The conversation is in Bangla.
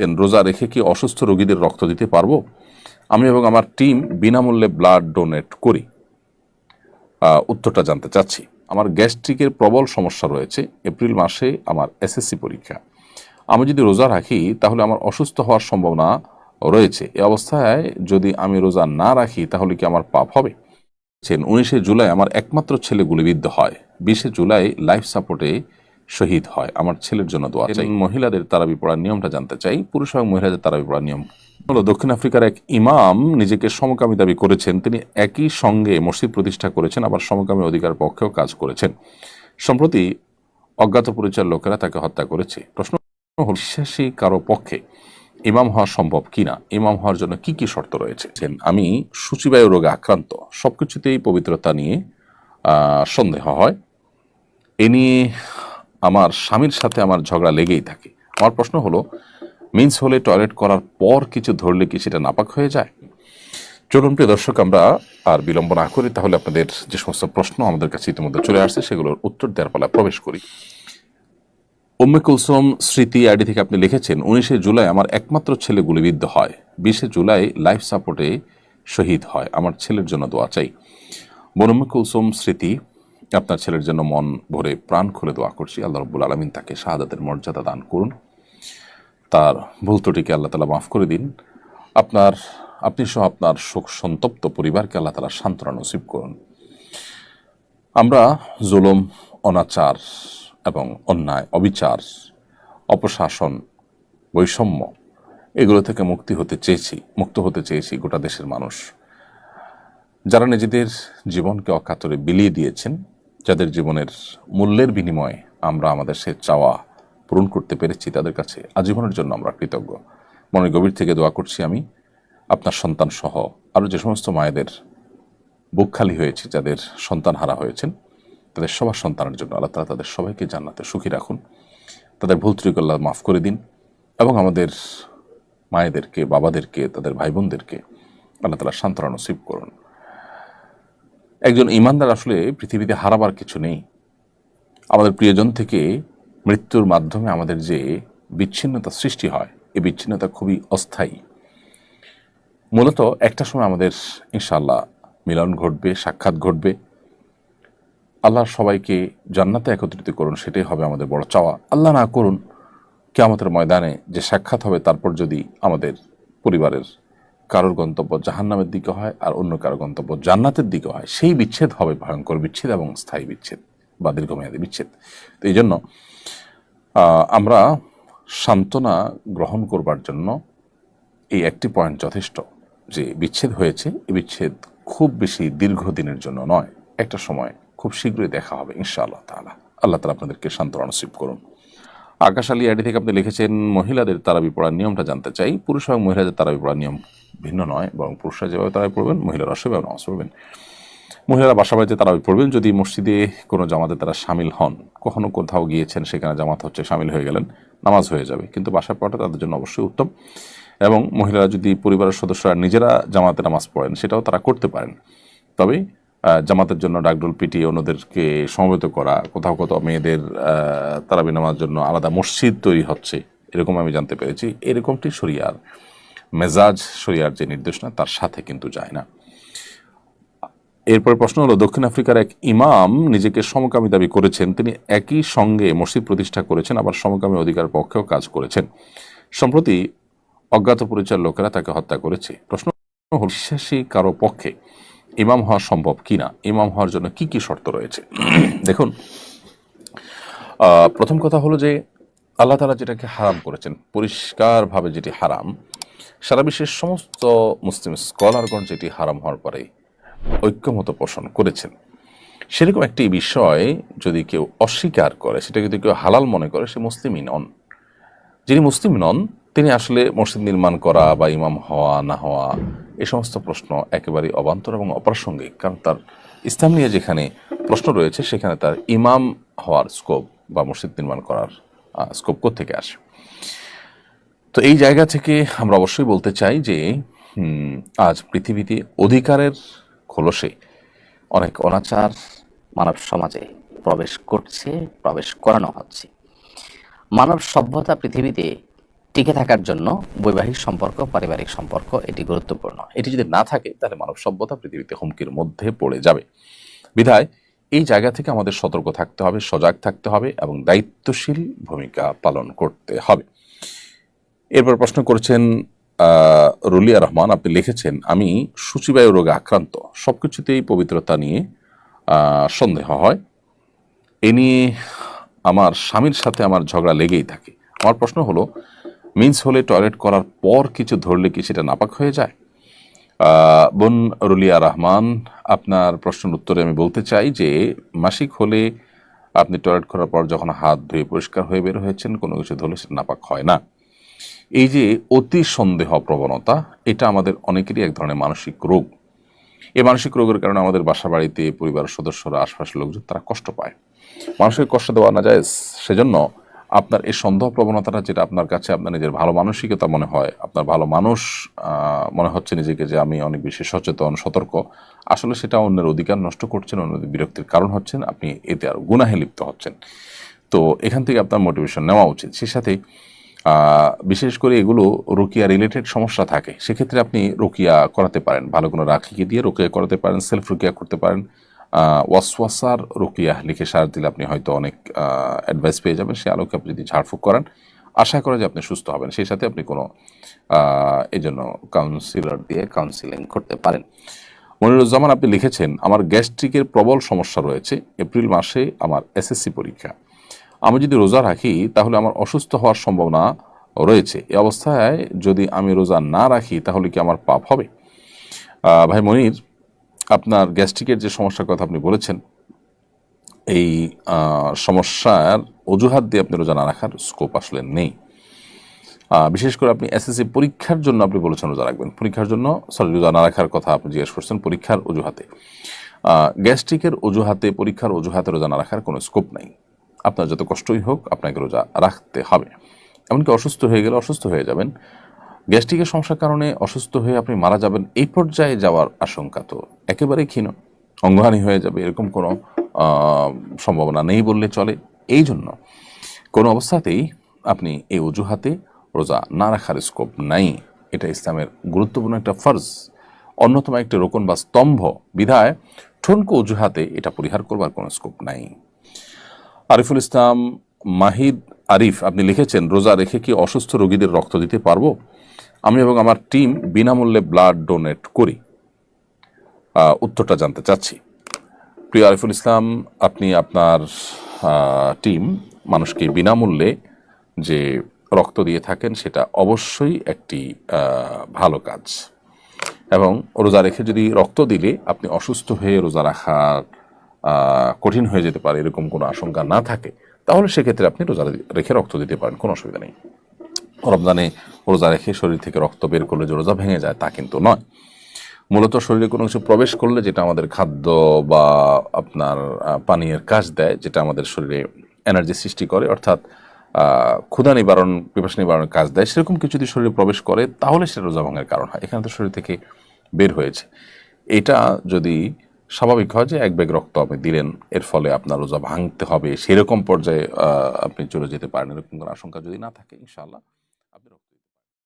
রোজা রেখে কি অসুস্থ রোগীদের রক্ত দিতে পারব? আমি এবং আমার টিম বিনামূল্যে ব্লাড ডোনেট করি। উত্তরটা জানতে চাচ্ছি। আমার গ্যাস্ট্রিকের প্রবল সমস্যা রয়েছে। এপ্রিল মাসে আমার এসএসসি পরীক্ষা। আমি যদি রোজা রাখি, তাহলে আমার অসুস্থ হওয়ার সম্ভাবনা রয়েছে। এ অবস্থায় যদি আমি রোজা না রাখি, তাহলে কি আমার পাপ হবে? উনিশে জুলাই আমার একমাত্র ছেলে গুলিবিদ্ধ হয়। বিশে জুলাই লাইফ সাপোর্টে শহীদ হয়। আমার ছেলের জন্য দোয়া চাই। মহিলাদের তারাবি পড়ার নিয়মটা জানতে চাই। পুরুষ এবং মহিলাদের তারাবি পড়ার নিয়ম। হলো দক্ষিণ আফ্রিকার এক ইমাম নিজেকে সমকামী দাবি করেছেন। তিনি একই সঙ্গে মসজিদ প্রতিষ্ঠা করেছেন আবার সমকামী অধিকার পক্ষেও কাজ করেছেন। সম্প্রতি অজ্ঞাত পরিচয়ের লোকেরা তাকে হত্যা করেছে। প্রশ্ন হল বিশ্বাসী কারও পক্ষে ইমাম হওয়া সম্ভব কিনা? ইমাম হওয়ার জন্য কি কি শর্ত রয়েছে? আমি সূচিবায়ু রোগে আক্রান্ত। সবকিছুতেই পবিত্রতা নিয়ে আহ, সন্দেহ হয়। এ নিয়ে আমার স্বামীর সাথে আমার ঝগড়া লেগেই থাকে। আমার প্রশ্ন হলো মিন্স হলে টয়লেট করার পর কিছু ধরলে কি সেটা নাপাক হয়ে যায়? চলুন প্রিয় দর্শক, আমরা আর বিলম্ব না করি, তাহলে আপনাদের যে সমস্ত প্রশ্ন আমাদের কাছে ইতিমধ্যে চলে আসছে, সেগুলোর উত্তর দেওয়ার পালা প্রবেশ করি। উম্মে কুলসুম স্মৃতি আইডি থেকে আপনি লিখেছেন, উনিশে জুলাই আমার একমাত্র ছেলে গুলিবিদ্ধ হয়, বিশে জুলাই লাইফ সাপোর্টে শহীদ হয়, আমার ছেলের জন্য দোয়া চাই। বনম্মে কুলসুম স্মৃতি আপনার ছেলের জন্য মন ভরে প্রাণ খুলে দোয়া করছি। আল্লাহ রব্বুল আলমিন তাকে শাহাদাতের মর্যাদা দান করুন। তার ভুল ত্রুটিকে আল্লাহ তালা মাফ করে দিন। আপনার, আপনি সহ আপনার শোক সন্তপ্ত পরিবারকে আল্লাহ তালা সান্ত্বনা নসিব করুন। আমরা জুলুম, অনাচার এবং অন্যায়, অবিচার, অপশাসন, বৈষম্য এগুলো থেকে মুক্তি হতে চেয়েছি, মুক্ত হতে চেয়েছি গোটা দেশের মানুষ। যারা নিজেদের জীবনকে অকাতরে বিলিয়ে দিয়েছেন যাদের জীবনের মূল্যের বিনিময়ে আমরা আমাদের সে চাওয়া পূরণ করতে পেরেছি, তাদের কাছে আজীবনের জন্য আমরা কৃতজ্ঞ। মনের গভীর থেকে দোয়া করছি আমি, আপনার সন্তান সহ আরও যে সমস্ত মায়েদের বুক খালি হয়েছে, যাদের সন্তান হারা হয়েছেন, তাদের সবার সন্তানের জন্য আল্লাহ তালা তাদের সবাইকে জান্নাতে সুখী রাখুন। তাদের ভুল ত্রুটি আল্লাহ মাফ করে দিন এবং আমাদের মায়েদেরকে, বাবাদেরকে, তাদের ভাই বোনদেরকে আল্লাহ তালা সান্ত্বনা নসিব করুন। একজন ইমানদার আসলে পৃথিবীতে হারাবার কিছু নেই। আমাদের প্রিয়জন থেকে মৃত্যুর মাধ্যমে আমাদের যে বিচ্ছিন্নতা সৃষ্টি হয়, এই বিচ্ছিন্নতা খুবই অস্থায়ী। মূলত একটা সময় আমাদের ইনশাল্লাহ মিলন ঘটবে, সাক্ষাৎ ঘটবে। আল্লাহ সবাইকে জান্নাতে একত্রিত করুন, সেটাই হবে আমাদের বড় চাওয়া। আল্লাহ না করুন, কেয়ামতের ময়দানে যে সাক্ষাৎ হবে, তারপর যদি আমাদের পরিবারের কারোর গন্তব্য জাহান্নামের দিকে হয় আর অন্য কারও গন্তব্য জান্নাতের দিকে হয়। সেই বিচ্ছেদ হবে ভয়ঙ্কর বিচ্ছেদ এবং স্থায়ী বিচ্ছেদ বা দীর্ঘমেয়াদী বিচ্ছেদ। তো এই জন্য আমরা সান্ত্বনা গ্রহণ করবার জন্য এই একটি পয়েন্ট যথেষ্ট যে বিচ্ছেদ হয়েছে। এই বিচ্ছেদ খুব বেশি দীর্ঘদিনের জন্য নয়। একটা সময় খুব শীঘ্রই দেখা হবে ইনশাআল্লাহ তাআলা। আল্লাহ তালা আপনাদেরকে সান্ত্বনা নসিব করুন। আকাশ আলী আইডি থেকে আপনি লিখেছেন, মহিলাদের তারাবি পড়ার নিয়মটা জানতে চাই। পুরুষ এবং মহিলাদের তারাবি পড়ার নিয়ম ভিন্ন নয়, বরং পুরুষরা যেভাবে তারাবি পড়বেন, মহিলারা সেভাবে নামাজ পড়বেন। মহিলারা বাসা বাড়িতে তারাবি পড়বেন। যদি মসজিদে কোনো জামাতে তারা সামিল হন, কখনো কোথাও গিয়েছেন সেখানে জামাত হচ্ছে সামিল হয়ে গেলেন, নামাজ হয়ে যাবে। কিন্তু বাসা পড়াটা তাদের জন্য অবশ্যই উত্তম। এবং মহিলারা যদি পরিবারের সদস্যরা নিজেরা জামাতে নামাজ পড়েন, সেটাও তারা করতে পারেন। তবে জামাতের জন্য ডাকডোল পিটিয়ে অন্যদেরকে সমবেত করা, কোথাও কোথাও মেয়েদের তারাবি নামার জন্য আলাদা মসজিদ তৈরি হচ্ছে, এরকম আমি জানতে পেরেছি। এরকমটি শরিয়ার। মেজাজ শরিয়ার যে নির্দেশনা তার সাথে কিন্তু যায় না। এরপরে প্রশ্ন হলো, দক্ষিণ আফ্রিকার এক ইমাম নিজেকে সমকামী দাবি করেছেন। তিনি একই সঙ্গে মসজিদ প্রতিষ্ঠা করেছেন, আবার সমকামী অধিকার পক্ষেও কাজ করেছেন। সম্প্রতি অজ্ঞাত পরিচয়ের লোকেরা তাকে হত্যা করেছে। প্রশ্ন হল, বিশ্বাসী কারও পক্ষে ইমাম হওয়া সম্ভব কিনা? ইমাম হওয়ার জন্য কি কি শর্ত রয়েছে? দেখুন প্রথম কথা হলো যে, আল্লাহ তালা যেটাকে হারাম করেছেন, পরিষ্কারভাবে যেটি হারাম সারা বিশ্বের সমস্ত মুসলিম স্কলারগণ যেটি হারাম হওয়ার পরে ঐক্যমত পোষণ করেছেন। সেরকম একটি বিষয় যদি কেউ অস্বীকার করে, সেটা যদি কেউ হালাল মনে করে, সে মুসলিমই নন। যিনি মুসলিম নন, তিনি আসলে মসজিদ নির্মাণ করা বা ইমাম হওয়া, না হওয়া, এ সমস্ত প্রশ্ন একেবারে অবান্তর এবং অপ্রাসঙ্গিক। কারণ তার ইসলাম নিয়ে যেখানে প্রশ্ন রয়েছে, সেখানে তার ইমাম হওয়ার স্কোপ বা মসজিদ নির্মাণ করার স্কোপ থেকে আসে? তো এই জায়গা থেকে আমরা অবশ্যই বলতে চাই যে আজ পৃথিবীতে অধিকারের খোলসে অনেক অনাচার মানব সমাজে প্রবেশ করছে, প্রবেশ করানো হচ্ছে। মানব সভ্যতা পৃথিবীতে টিকে থাকার জন্য বৈবাহিক সম্পর্ক, পারিবারিক সম্পর্ক, এটি গুরুত্বপূর্ণ। এটি যদি না থাকে, তাহলে মানব সভ্যতা পৃথিবীতে হুমকির মধ্যে পড়ে যাবে। বিধায়, এই জায়গা থেকে আমাদের সতর্ক থাকতে হবে, সজাগ থাকতে হবে এবং দায়িত্বশীল ভূমিকা পালন করতে হবে। এরপর প্রশ্ন করেছেন রুলিয়া রহমান, আপনি লিখেছেন, আমি সূচিবায়ু রোগে আক্রান্ত। সবকিছুতেই পবিত্রতা নিয়ে সন্দেহ হয়। এ নিয়ে আমার স্বামীর সাথে আমার ঝগড়া লেগেই থাকে। আমার প্রশ্ন হলো, মিন্স হলে টয়লেট করার পর কিছু ধরলে কি সেটা নাপাক হয়ে যায়? বোন রুলিয়া রহমান, আপনার প্রশ্নের উত্তরে আমি বলতে চাই যে, মাসিক হলে আপনি টয়লেট করার পর যখন হাত ধুয়ে পরিষ্কার হয়ে বের হয়েছেন, কোনো কিছু ধরলে সেটা নাপাক হয় না। এই যে অতি সন্দেহ প্রবণতা এটা আমাদের অনেকেরই এক ধরনের মানসিক রোগ। এই মানসিক রোগের কারণে আমাদের বাসা বাড়িতে পরিবারের সদস্যরা, আশপাশের লোকজন তারা কষ্ট পায়। মানুষকে কষ্ট দেওয়া না যায়, সেজন্য আপনার এই সন্দেহ প্রবণতাটা যেটা আপনার কাছে আপনার নিজের ভালো মানসিকতা মনে হয়, আপনার ভালো মানুষ মনে হচ্ছে নিজেকে যে আমি অনেক বেশি সচেতন, সতর্ক, আসলে সেটা অন্যের অধিকার নষ্ট করছেন, অন্যদের বিরক্তির কারণ হচ্ছেন, আপনি এতে আর গুনাহে লিপ্ত হচ্ছেন। তো এখান থেকে আপনার মোটিভেশন নেওয়া উচিত। সেই সাথে বিশেষ করে এগুলো রুকিয়া রিলেটেড সমস্যা থাকে। সেক্ষেত্রে আপনি রুকিয়া করাতে পারেন। ভালো কোনো রাখিকে দিয়ে রুকিয়া করাতে পারেন সেলফ রুকিয়া করতে পারেন। ওয়াসওয়াসার রুকিয়া লিখে সার দিলে আপনি হয়তো অনেক অ্যাডভাইস পেয়ে যাবেন। সে আলোকে আপনি যদি ঝাড়ফুঁক করেন, আশা করা যে আপনি সুস্থ হবেন। সেই সাথে আপনি কোনো এই জন্য কাউন্সিলর দিয়ে কাউন্সিলিং করতে পারেন। মনিরুজ্জামান, আপনি লিখেছেন, আমার গ্যাস্ট্রিকের প্রবল সমস্যা রয়েছে। এপ্রিল মাসে আমার এসএসসি পরীক্ষা। আমি যদি রোজা রাখি, তাহলে আমার অসুস্থ হওয়ার সম্ভাবনা রয়েছে। এ অবস্থায় যদি আমি রোজা না রাখি, তাহলে কি আমার পাপ হবে? ভাই মনির, আপনার গ্যাস্ট্রিকের যে সমস্যার কথা আপনি বলেছেন, এই সমস্যার অজুহাত দিয়ে আপনি রোজা না রাখার স্কোপ আসলে নেই। বিশেষ করে আপনি এসএসসি পরীক্ষার জন্য আপনি বলেছেন রোজা রাখবেন। পরীক্ষার জন্য সরি রোজা না রাখার কথা আপনি জিজ্ঞেস করছেন পরীক্ষার অজুহাতে। গ্যাস্ট্রিকের অজুহাতে, পরীক্ষার অজুহাতে রোজা না রাখার কোনো স্কোপ নেই। আপনার যত কষ্টই হোক আপনাকে রোজা রাখতে হবে। এমনকি অসুস্থ হয়ে গেলে অসুস্থ হয়ে যাবেন। গ্যাস্ট্রিকের সমস্যার কারণে অসুস্থ হয়ে আপনি মারা যাবেন, এই পর্যায়ে যাওয়ার আশঙ্কা তো একেবারেই ক্ষীণ। অঙ্গহানি হয়ে যাবে, এরকম কোনো সম্ভাবনা নেই বললে চলে। এই জন্য কোনো অবস্থাতেই আপনি এই অজুহাতে রোজা না রাখার স্কোপ নাই। এটা ইসলামের গুরুত্বপূর্ণ একটা ফর্জ অন্যতম একটি রোকন বা স্তম্ভ বিধায় ঠনকো অজুহাতে এটা পরিহার করবার কোনো স্কোপ নাই। আরিফুল ইসলাম, মাহিদ, আরিফ, আপনি লিখেছেন, রোজা রেখে কি অসুস্থ রোগীদের রক্ত দিতে পারব? আমি এবং আমার টিম বিনামূল্যে ব্লাড ডোনেট করি। উত্তরটা জানতে চাচ্ছি। প্রিয় আরিফুল ইসলাম, আপনি আপনার টিম মানুষকে বিনামূল্যে যে রক্ত দিয়ে থাকেন, সেটা অবশ্যই একটি ভালো কাজ। এবং রোজা রেখে যদি রক্ত দিলে আপনি অসুস্থ হয়ে রোজা রাখার কঠিন হয়ে যেতে পারে, এরকম কোনো আশঙ্কা না থাকে, তাহলে সেক্ষেত্রে আপনি রোজা রেখে রক্ত দিতে পারেন, কোনো অসুবিধা নেই। রমজানে রোজা রেখে শরীর থেকে রক্ত বের করলে যে রোজা ভেঙে যায়, তা কিন্তু নয়। মূলত শরীরে কোনো কিছু প্রবেশ করলে যেটা আমাদের খাদ্য বা আপনার পানীয়ের কাজ দেয়, যেটা আমাদের শরীরে এনার্জি সৃষ্টি করে, অর্থাৎ ক্ষুধা নিবারণ, পিপাসা নিবারণের কাজ দেয়, সেরকম কিছু যদি শরীরে প্রবেশ করে, তাহলে সেটা রোজা ভাঙার কারণ হয়। এখানে তো শরীর থেকে বের হয়েছে। এটা যদি স্বাভাবিক হয় যে এক ব্যাগ রক্ত আপনি দিলেন, এর ফলে আপনার রোজা ভাঙতে হবে। সেরকম পর্যায়ে আপনি চলে যেতে পারেন, এরকম কোনো আশঙ্কা যদি না থাকে, ইনশাআল্লাহ।